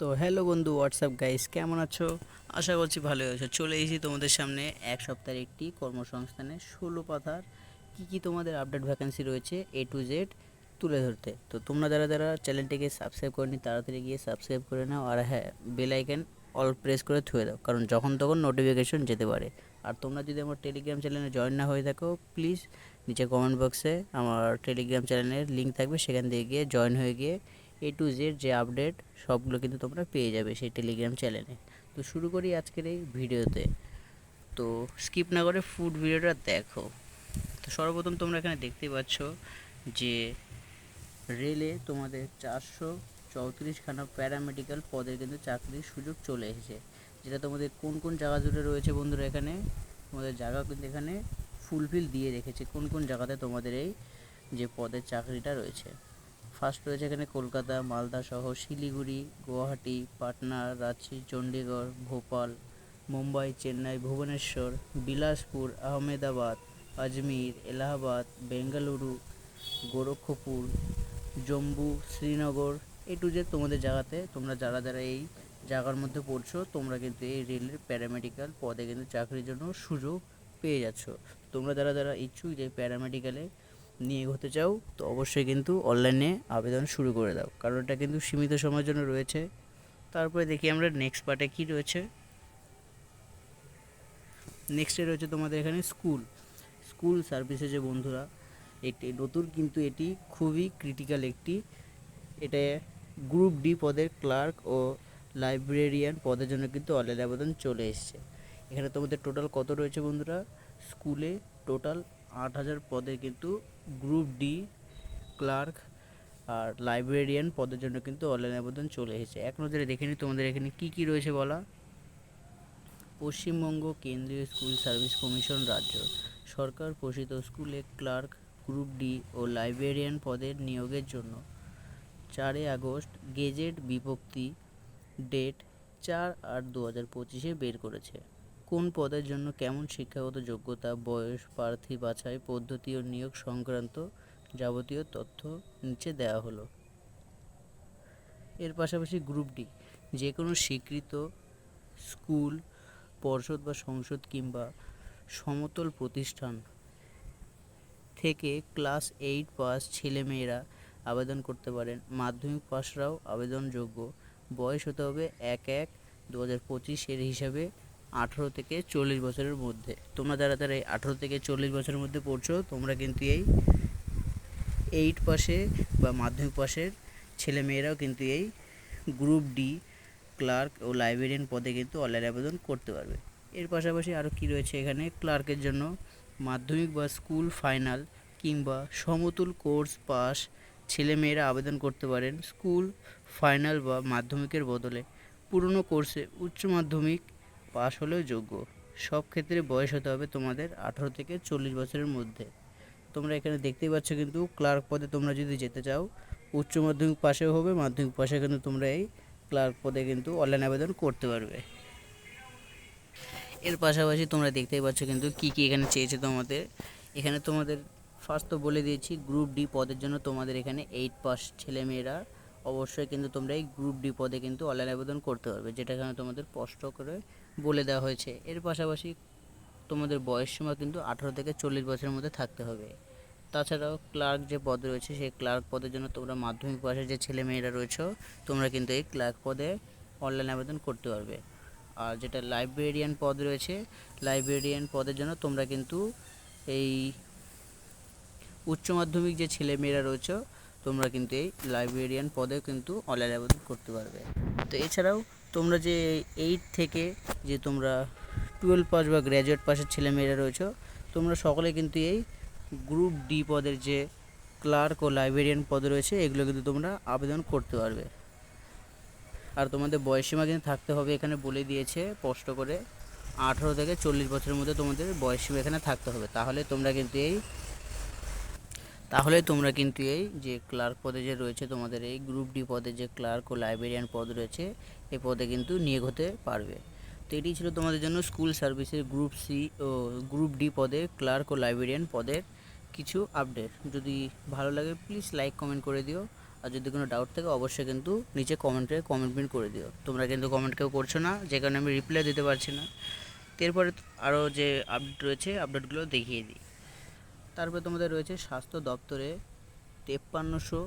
তো হ্যালো বন্ধু WhatsApp guys কেমন আছো? আশা করছি ভালো আছো। চলে এসেছি তোমাদের সামনে এক সপ্তাহের একটি কর্মসংস্থানে ষোলো পাতার কী কী তোমাদের আপডেট ভ্যাকেন্সি রয়েছে এ টু জেড তুলে ধরতে। তো তোমরা যারা যারা চ্যানেলটিকে সাবস্ক্রাইব করেনি, তাড়াতাড়ি গিয়ে সাবস্ক্রাইব করে নাও। আর হ্যাঁ বেল আইকন অল প্রেস করে থুয়ে দাও, কারণ যখন তখন নোটিফিকেশন যেতে পারে। আর তোমরা যদি আমার টেলিগ্রাম চ্যানেলে জয়েন না হয়ে থাকো প্লিজ নিচে কমেন্ট বক্সে আমার টেলিগ্রাম চ্যানেলের লিঙ্ক থাকবে। সেখান থেকে গিয়ে জয়েন হয়ে গিয়ে এ টু জেড যে আপডেট সবগুলো কিন্তু তোমরা পেয়ে যাবে সেই টেলিগ্রাম চ্যানেলে তো শুরু করি আজকের এই ভিডিওতে। তো স্কিপ না করে ফুড ভিডিওটা দেখো। তো সর্বপ্রথম তোমরা এখানে দেখতে পাচ্ছ যে রেলে তোমাদের চারশো চৌত্রিশখানা প্যারামেডিক্যাল পদের কিন্তু চাকরির সুযোগ চলে এসেছে। যেটা তোমাদের কোন কোন জায়গা জুড়ে রয়েছে বন্ধুরা এখানে? তোমাদের জায়গা কিন্তু এখানে ফুলফিল দিয়ে রেখেছে। কোন কোন জায়গাতে তোমাদের এই যে পদের চাকরিটা রয়েছে। ফার্স্ট রয়েছে এখানে কলকাতা, মালদা সহ Siliguri, Guwahati, Patna, Ranchi Chandigarh Bhopal, Mumbai, Chennai, Bhubaneswar, Bilaspur, Ahmedabad, Ajmer, Allahabad, Bengaluru, Gorakhpur, Jammu, Srinagar. A to Z তোমাদের জায়গাতে তোমরা যারা যারা এই জায়গার মধ্যে পড়ছো, তোমরা কিন্তু এই রেলের প্যারামেডিক্যাল পদে কিন্তু চাকরির জন্য সুযোগ পেয়ে যাচ্ছ। তোমরা যারা যারা ইচ্ছুক যে প্যারামেডিক্যালে নিয়ে হতে চাও, তো অবশ্যই কিন্তু অনলাইনে আবেদন শুরু করে দাও। কারণ এটা কিন্তু সীমিত সময়ের জন্য রয়েছে। তারপরে দেখি আমরা নেক্সট পার্টে কী রয়েছে? নেক্সটে রয়েছে তোমাদের এখানে স্কুল স্কুল সার্ভিসে যে বন্ধুরা একটি নতুন কিন্তু এটি খুবই ক্রিটিক্যাল একটি, এটা গ্রুপ ডি পদের ক্লার্ক ও লাইব্রেরিয়ান পদের জন্য কিন্তু অনলাইন আবেদন চলে এসছে। এখানে তোমাদের টোটাল কত রয়েছে বন্ধুরা? স্কুলে টোটাল আট হাজার পদে কিন্তু গ্রুপ ডি ক্লার্ক আর লাইব্রেরিয়ান পদের জন্য কিন্তু অনলাইন আবেদন চলে এসেছে। এক নজরে দেখে নিই তোমাদের এখানে কী কী রয়েছে বলা। পশ্চিমবঙ্গ কেন্দ্রীয় স্কুল সার্ভিস কমিশন রাজ্য সরকার পোষিত স্কুলে ক্লার্ক, গ্রুপ ডি ও লাইব্রেরিয়ান পদের নিয়োগের জন্য চারই আগস্ট গেজেট বিভক্তি ডেট চার আট দু হাজার পঁচিশে বের করেছে। কোন পদের জন্য কেমন শিক্ষাগত যোগ্যতা, বয়স, প্রার্থী বাছাই পদ্ধতি ও নিয়োগ সংক্রান্ত যাবতীয় তথ্য নিচে দেওয়া হলো। এর পাশাপাশি গ্রুপ ডি যে কোনো স্বীকৃত স্কুল, পর্ষদ বা সংসদ কিংবা সমতল প্রতিষ্ঠান থেকে ক্লাস এইট পাস ছেলেমেয়েরা আবেদন করতে পারেন। মাধ্যমিক পাসরাও আবেদনযোগ্য। বয়স হতে হবে এক এক। দু হাজার পঁচিশের হিসাবে আঠেরো থেকে চল্লিশ বছরের মধ্যে। তোমরা যারা যারা এই আঠেরো থেকে চল্লিশ বছরের মধ্যে পড়ছো, তোমরা কিন্তু এই এইট পাশে বা মাধ্যমিক পাশের ছেলে মেয়েরাও কিন্তু এই গ্রুপ ডি ক্লার্ক ও লাইব্রেরিয়ান পদে কিন্তু অনলাইন আবেদন করতে পারবে। এর পাশাপাশি আরও কী রয়েছে এখানে? ক্লার্কের জন্য মাধ্যমিক বা স্কুল ফাইনাল কিংবা সমতুল কোর্স পাস ছেলেমেয়েরা আবেদন করতে পারেন স্কুল ফাইনাল বা মাধ্যমিকের বদলে। পুরনো কোর্সে উচ্চ মাধ্যমিক পাস হলেও যোগ্য। সব ক্ষেত্রে বয়স হতে হবে তোমাদের আঠারো থেকে চল্লিশ বছরের মধ্যে। তোমরা এখানে দেখতেই পাচ্ছ কিন্তু ক্লার্ক পদে তোমরা যদি যেতে চাও, উচ্চ মাধ্যমিক পাশেও হবে, মাধ্যমিক পাশে কিন্তু তোমরা এই ক্লার্ক পদে কিন্তু অনলাইন আবেদন করতে পারবে। এর পাশাপাশি তোমরা দেখতেই পাচ্ছ কিন্তু কী কী এখানে চেয়েছে তোমাদের। এখানে তোমাদের ফার্স্ট তো বলে দিয়েছি গ্রুপ ডি পদের জন্য তোমাদের এখানে এইট পাস ছেলেমেয়েরা অবশ্যই কিন্তু তোমরা এই গ্রুপ ডি পদে কিন্তু অনলাইন আবেদন করতে পারবে, যেটা এখানে তোমাদের স্পষ্ট করে বলে দেওয়া হয়েছে। এর পাশাপাশি তোমাদের বয়স সীমা কিন্তু আঠারো থেকে চল্লিশ বছরের মধ্যে থাকতে হবে। তাছাড়াও ক্লার্ক যে পদ রয়েছে, সেই ক্লার্ক পদের জন্য তোমরা মাধ্যমিক পাশের যে ছেলে মেয়েরা রয়েছে, তোমরা কিন্তু এই ক্লার্ক পদে অনলাইন আবেদন করতে পারবে। আর যেটা লাইব্রেরিয়ান পদ রয়েছে, লাইব্রেরিয়ান পদের জন্য তোমরা কিন্তু এই উচ্চ মাধ্যমিক যে ছেলে মেয়েরা রয়েছে, তোমরা কিন্তু এই লাইব্রেরিয়ান পদে কিন্তু অনলাইন আবেদন করতে পারবে। তো এছাড়াও তোমরা যে এইট থেকে যে তোমরা টুয়েলভ পাস বা গ্র্যাজুয়েট পাসের ছেলে মেয়েরা রয়েছে, তোমরা সকলে কিন্তু এই গ্রুপ ডি পদের যে ক্লার্ক ও লাইব্রেরিয়ান পদ রয়েছে, এগুলো কিন্তু তোমরা আবেদন করতে পারবে। আর তোমাদের বয়সীমা কিন্তু থাকতে হবে, এখানে বলে দিয়েছে স্পষ্ট করে, আঠেরো থেকে চল্লিশ বছরের মধ্যে তোমাদের বয়সীমা এখানে থাকতে হবে। তাহলে তোমরা কিন্তু এই তাহলে তোমরা কিন্তু এই যে ক্লার্ক পদে যে রয়েছে তোমাদের এই গ্রুপ ডি পদে যে ক্লার্ক ও লাইব্রেরিয়ান পদ রয়েছে, এই পদে কিন্তু নিয়োগ হতে পারবে। তো এটি ছিল তোমাদের জন্য স্কুল সার্ভিসের গ্রুপ সি ও গ্রুপ ডি পদে ক্লার্ক ও লাইব্রেরিয়ান পদের কিছু আপডেট। যদি ভালো লাগে, প্লিজ লাইক, কমেন্ট করে দিও। আর যদি কোনো ডাউট থাকে, অবশ্যই কিন্তু নিচে কমেন্টে কমেন্ট করে দিও। তোমরা কিন্তু কমেন্ট কেউ করছ না, যে কারণে আমি রিপ্লাই দিতে পারছি না। এরপরে আরও যে আপডেট রয়েছে, আপডেটগুলো দেখিয়ে দিই। তারপরে তোমাদের রয়েছে স্বাস্থ্য দপ্তরে তেপ্পান্নশো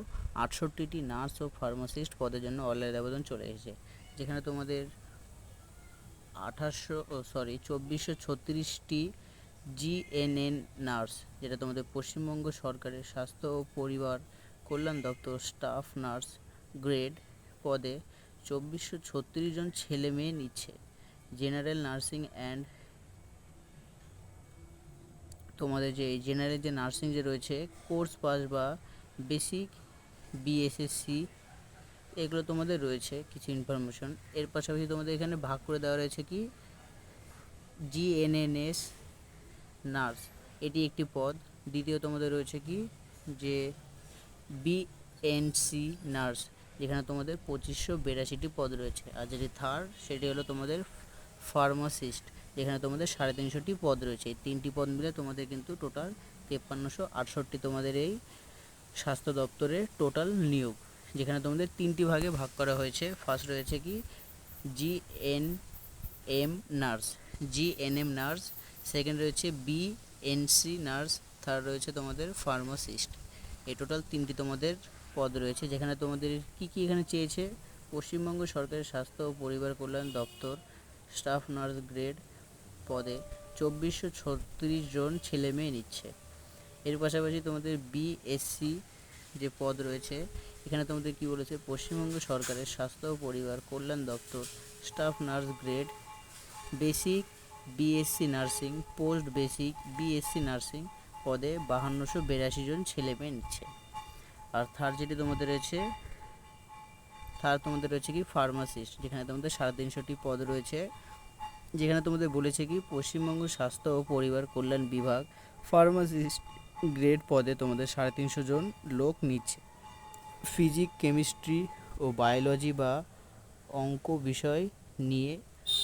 আটষট্টিটি নার্স ও ফার্মাসিস্ট পদের জন্য অনলাইন আবেদন চলে এসেছে। যেখানে তোমাদের আঠাশশো সরি চব্বিশশো ছত্রিশটি জিএনএন নার্স, যেটা তোমাদের পশ্চিমবঙ্গ সরকারের স্বাস্থ্য ও পরিবার কল্যাণ দপ্তর স্টাফ নার্স গ্রেড পদে চব্বিশশো ছত্রিশ জন ছেলে মেয়ে নিচ্ছে। জেনারেল নার্সিং অ্যান্ড তোমাদের যে জেনারেল যে নার্সিং যে রয়েছে কোর্স পাস বা বেসিক বিএসএসসি এগুলো তোমাদের রয়েছে কিছু ইনফরমেশন এর পাশাপাশি তোমাদের এখানে ভাগ করে দেওয়া রয়েছে কি? জিএনএনএস নার্স এটি একটি পদ। দ্বিতীয় তোমাদের রয়েছে কি? যে বিএনসি নার্স যেখানে তোমাদের পঁচিশশো বিরাশিটি পদ রয়েছে। আর যেটি থার্ড সেটি হলো তোমাদের ফার্মাসিস্ট যেখানে তোমাদের সাড়ে তিনশোটি পদ রয়েছে। এই তিনটি পদ মিলে তোমাদের কিন্তু টোটাল তেপ্পান্নশো আটষট্টি তোমাদের এই স্বাস্থ্য দপ্তরের টোটাল নিয়োগ। যেখানে তোমাদের তিনটি ভাগে ভাগ করা হয়েছে। ফার্স্ট রয়েছে কি? G N M nurse. G N M nurse. Second রয়েছে B N C nurse. Third রয়েছে তোমাদের ফার্মাসিস্ট। এই টোটাল তিনটি তোমাদের পদ রয়েছে। যেখানে তোমাদের কি কি এখানে চেয়েছে? পশ্চিমবঙ্গ সরকারের স্বাস্থ্য ও পরিবার কল্যাণ দপ্তর স্টাফ নার্স গ্রেড পদে চব্বিশশো ছত্রিশ জন ছেলে মেয়ে নিচ্ছে। এর পাশাপাশি তোমাদের বিএসসি যে পদ রয়েছে, এখানে তোমাদের কি বলেছে? পশ্চিমবঙ্গ সরকারের স্বাস্থ্য ও পরিবার কল্যাণ দপ্তর, staff nurse grade, basic BSc nursing, post basic BSc nursing পদে বাহান্নশো বিরাশি জন ছেলে মেয়ে নিচ্ছে। আর থার্ড যেটি তোমাদের রয়েছে থার্ড তোমাদের রয়েছে কি? ফার্মাসিস্ট যেখানে তোমাদের সাড়ে তিনশোটি পদ রয়েছে। যেখানে তোমাদের বলেছে কি, পশ্চিমবঙ্গ স্বাস্থ্য ও পরিবার কল্যাণ বিভাগ ফার্মাসিস্ট গ্রেড পদে তোমাদের সাড়ে তিনশো জন লোক নিচ্ছে। ফিজিক কেমিস্ট্রি ও বায়োলজি বা অঙ্ক বিষয় নিয়ে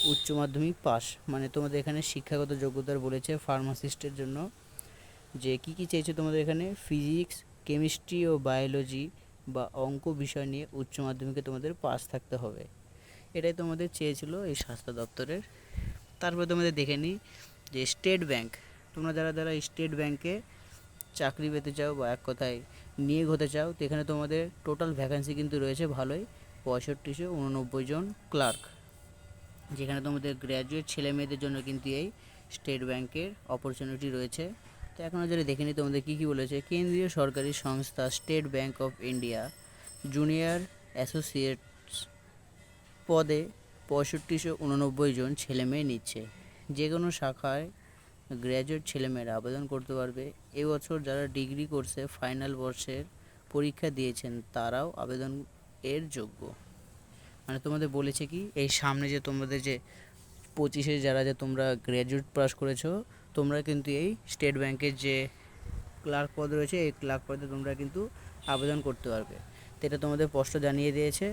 উচ্চ মাধ্যমিক পাস মানে তোমাদের এখানে শিক্ষাগত যোগ্যতার বলেছে ফার্মাসিস্টের জন্য। যে কি কি চেয়েছে তোমাদের এখানে? ফিজিক্স কেমিস্ট্রি ও বায়োলজি বা অঙ্ক বিষয় নিয়ে উচ্চ মাধ্যমিকে তোমাদের পাস থাকতে হবে। এটাই তোমাদের চেয়েছিল এই স্বাস্থ্য দপ্তরের তারপরে তোমাদের দেখে নিই যে স্টেট ব্যাংক, তোমরা যারা যারা স্টেট ব্যাংকে চাকরি পেতে চাও বা এক কথায় নিয়োগ হতে চাও, তো এখানে তোমাদের টোটাল ভ্যাকান্সি কিন্তু রয়েছে ভালোই, পঁয়ষট্টিশো উননব্বই জন ক্লার্ক। যেখানে তোমাদের গ্র্যাজুয়েট ছেলে মেয়েদের জন্য কিন্তু এই স্টেট ব্যাংকের অপরচুনিটি রয়েছে। তো এখন যদি দেখে নিই তোমাদের কী কী বলেছে, কেন্দ্রীয় সরকারি সংস্থা State Bank of India, junior associates পদে পঁয়ষট্টিশো উননব্বই জন ছেলে মেয়ে নিচ্ছে। যে কোনো শাখায় গ্র্যাজুয়েট ছেলেমেয়েরা আবেদন করতে পারবে। এবছর যারা ডিগ্রি কোর্সে ফাইনাল বর্ষের পরীক্ষা দিয়েছেন, তারাও আবেদন এর যোগ্য। মানে তোমাদের বলেছে কি, এই সামনে যে তোমাদের যে পঁচিশে যারা যে তোমরা গ্র্যাজুয়েট পাস করেছ, তোমরা কিন্তু এই স্টেট ব্যাংকের যে ক্লার্ক পদ রয়েছে, এই ক্লার্ক পদে তোমরা কিন্তু আবেদন করতে পারবে। তো এটা তোমাদের স্পষ্ট জানিয়ে দিয়েছে।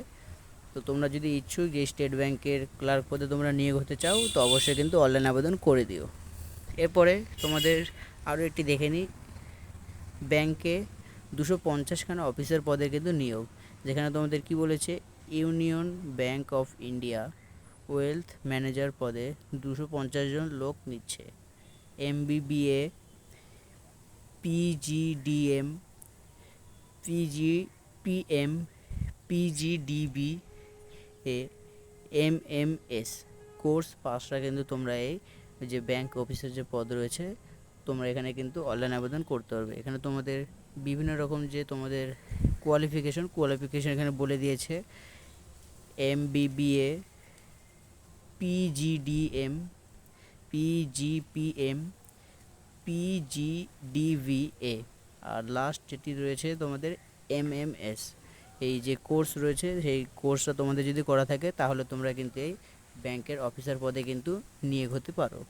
তো তোমরা যদি ইচ্ছুক যে স্টেট ব্যাংকের ক্লার্ক পদে তোমরা নিয়োগ হতে চাও, তো অবশ্যই কিন্তু অনলাইন আবেদন করে দিও। এরপরে তোমাদের আরও একটি দেখে নিই। ব্যাংকে দুশো পঞ্চাশখানা অফিসার পদে কিন্তু নিয়োগ, যেখানে তোমাদের কি বলেছে? Union Bank of India wealth manager পদে দুশো পঞ্চাশ জন লোক নিচ্ছে। MBBA, PGDM, PG, PM, PGDB A M M S course পাসটা কিন্তু তোমরা এই যে ব্যাংক অফিসের যে পদ রয়েছে, তোমরা এখানে কিন্তু অনলাইন আবেদন করতে পারবে। এখানে তোমাদের বিভিন্ন রকম যে তোমাদের কোয়ালিফিকেশন কোয়ালিফিকেশন এখানে বলে দিয়েছে। M BBA PGDM PGPM PGDVA আর লাস্ট যেটি রয়েছে তোমাদের এমএমএস এই যে কোর্স রয়েছে, সেই কোর্সটা তোমাদের যদি করা থাকে, তাহলে তোমরা কিন্তু এই ব্যাংকের অফিসার পদে কিন্তু নিয়োগ হতে পারো।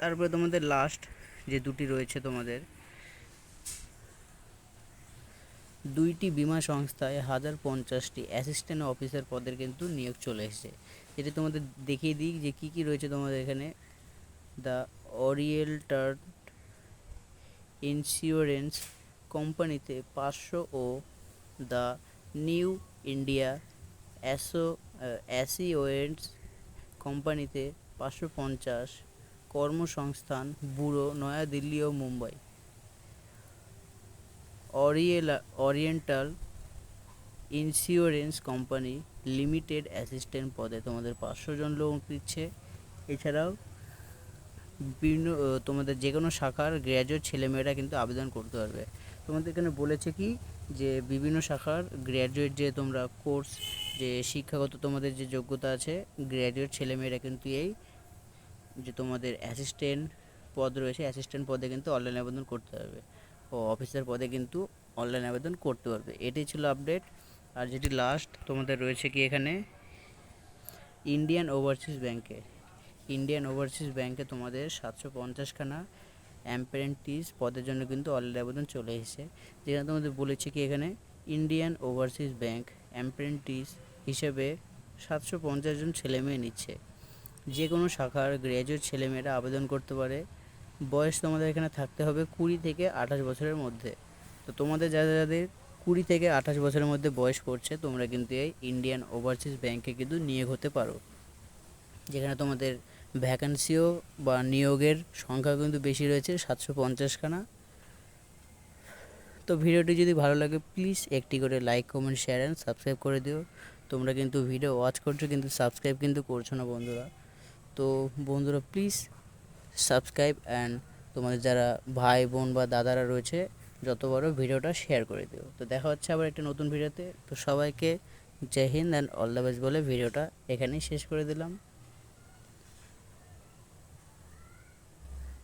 তারপরে তোমাদের লাস্ট যে দুটি রয়েছে তোমাদের, দুইটি বিমা সংস্থায় হাজার পঞ্চাশটি অ্যাসিস্ট্যান্ট অফিসার পদের কিন্তু নিয়োগ চলে এসেছে। যেটি তোমাদের দেখিয়ে দিই যে কী কী রয়েছে তোমাদের এখানে। দ্য অরিয়েন্টার ইন্স্যুরেন্স কোম্পানিতে পাঁচশো ও দ্য নিউ ইন্ডিয়া অ্যাসো অ্যাসিওয়েন্টস কোম্পানিতে পাঁচশো পঞ্চাশ কর্মসংস্থান ব্যুরো নয়াদিল্লি ও Mumbai. অরিয়েলা, oriental insurance company limited assistant পদে তোমাদের পাঁচশো জন লোক দিচ্ছে। এছাড়াও বিভিন্ন, তোমাদের যে কোনো শাখার গ্র্যাজুয়েট ছেলেমেয়েরা কিন্তু আবেদন করতে পারবে। তোমাদের এখানে বলেছে কি যে বিভিন্ন শাখার গ্র্যাজুয়েট যে তোমরা কোর্স যে শিক্ষাগত তোমাদের যে যোগ্যতা আছে গ্র্যাজুয়েট ছেলেমেয়েরা কিন্তু এই যে তোমাদের অ্যাসিস্ট্যান্ট পদ রয়েছে অ্যাসিস্ট্যান্ট পদে কিন্তু অনলাইন আবেদন করতে হবে ও অফিসার পদে কিন্তু অনলাইন আবেদন করতে পারবে এটাই ছিল আপডেট আর যেটি লাস্ট তোমাদের রয়েছে কি এখানে? ইন্ডিয়ান ওভারসিজ ব্যাংকে ইন্ডিয়ান ওভারসিজ ব্যাংকে তোমাদের সাতশো পঞ্চাশখানা অ্যাম্পারেন্টিস পদের জন্য কিন্তু অনলাইন আবেদন চলে এসেছে। যেখানে তোমাদের বলেছে কি এখানে ইন্ডিয়ান ওভারসিজ ব্যাংক অ্যাম্পারেন্টিস হিসেবে সাতশো পঞ্চাশ জন ছেলেমেয়ে নিচ্ছে। যে কোনো শাখার গ্র্যাজুয়েট ছেলেমেয়েরা আবেদন করতে পারে। বয়স তোমাদের এখানে থাকতে হবে কুড়ি থেকে আঠাশ বছরের মধ্যে। তো তোমাদের যাদের যাদের কুড়ি থেকে আঠাশ বছরের মধ্যে বয়স পড়ছে তোমরা কিন্তু এই ইন্ডিয়ান ওভারসিজ ব্যাংকে কিন্তু নিয়োগ হতে পারো। যেখানে তোমাদের ভ্যাকান্সিও বা নিয়োগের সংখ্যা কিন্তু বেশি রয়েছে, সাতশো পঞ্চাশখানা। তো ভিডিওটি যদি ভালো লাগে প্লিজ একটি করে like comment share and subscribe করে দিও। তোমরা কিন্তু ভিডিও ওয়াচ করছ, কিন্তু সাবস্ক্রাইব কিন্তু করছ না বন্ধুরা। তো বন্ধুরা প্লিজ সাবস্ক্রাইব অ্যান্ড তোমাদের যারা ভাই, বোন বা দাদারা রয়েছে, যত বড় ভিডিওটা শেয়ার করে দিও। তো দেখা হচ্ছে আবার একটা নতুন ভিডিওতে তো। সবাইকে জয় হিন্দ অ্যান্ড অল দ্য বেস্ট বলে ভিডিওটা এখানেই শেষ করে দিলাম।